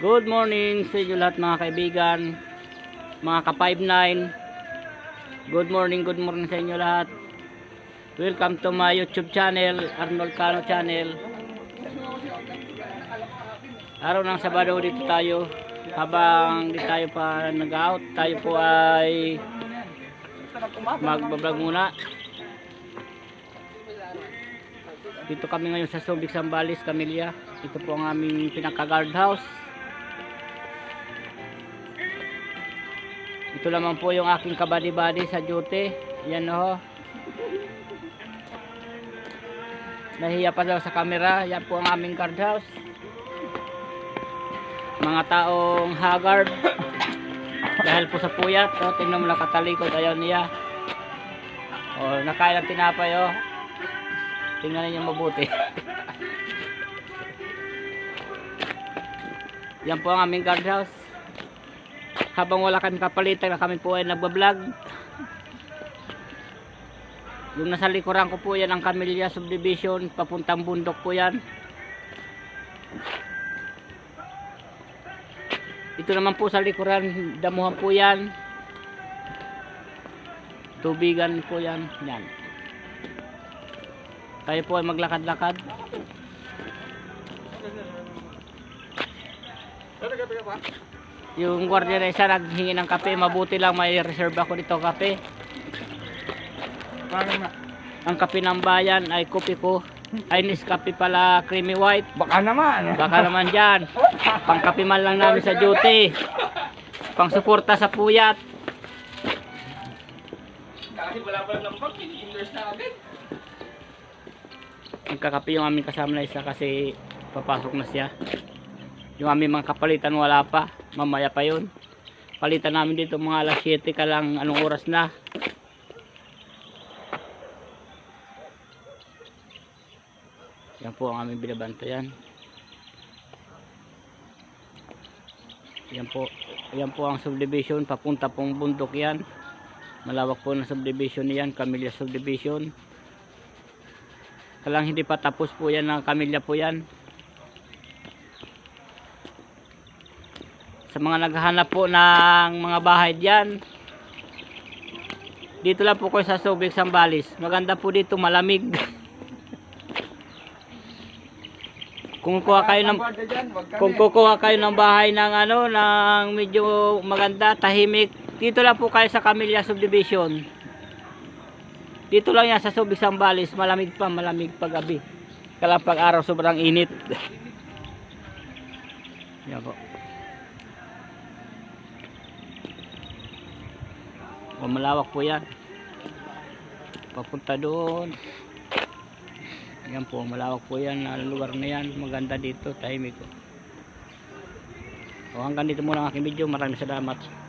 Good morning sa inyo lahat mga kaibigan, mga ka-59. Good morning, good morning sa inyo lahat. Welcome to my YouTube channel, Arnold Cano channel. Araw ng Sabado dito tayo. Habang di tayo pa nag-out, tayo po ay magbablog muna. Dito kami ngayon sa Subic Sambales, Camilla. Ito po ang aming pinaka-guard house. Ito naman po yung aking kabady-body sa duty. Yan ho. Nahiya pa daw sa camera. Yan po ang aming guard house. Mga taong haggard. Dahil po sa puyat. O, tingnan mo lang katalikod. Ayaw niya. O, nakain ang tinapay o. Tingnan ninyo mabuti. Yan po ang aming guard house habang wala kami kapalitan na kami po ay nagbablog. Yung nasa likuran ko po yan ang Camellia Subdivision papuntang bundok po yan. Ito naman po sa likuran damuhan po yan. Tubigan po yan yan. Tayo po ay maglakad-lakad yung guardia na isa naghingi ng kape. Mabuti lang may reserve ako dito kape. Ang kape ng bayan ay kopi ko. Ay Nescafe pala creamy white. Baka naman. baka naman dyan. Pangkape man lang namin sa duty. Pang suporta sa puyat. Kasi wala pa lang pag endorse na agad. nagkakape yung aming kasama na isa kasi papasok na siya. Yung aming mga kapalitan wala pa mamaya pa yun. Palitan namin dito mga alas 7 ka lang. Anong oras na? Yan po ang aming binabantayan yan. Po yan po ang subdivision. Papunta pong bundok yan. Malawak po na subdivision yan Camellia subdivision. Kalang hindi pa tapos po yan ng kamilya po yan. Sa mga naghahanap po ng mga bahay diyan. Dito lang po kayo sa Subic Sambales. Maganda po dito, malamig. Kung kuha kayo ng kung kukuha kayo ng bahay ng ano, ng medyo maganda, tahimik, dito lang po kayo sa Camellia Subdivision. Dito lang yan sa Subic Sambales, malamig pa, malamig pag gabi. Kala pag araw sobrang init. Yan po. O, malawak po yan. Papunta doon. Yan po, malawak po yan. Ang lugar na yan, maganda dito, tahimik. O, hanggang dito muna ang aking video. Maraming salamat.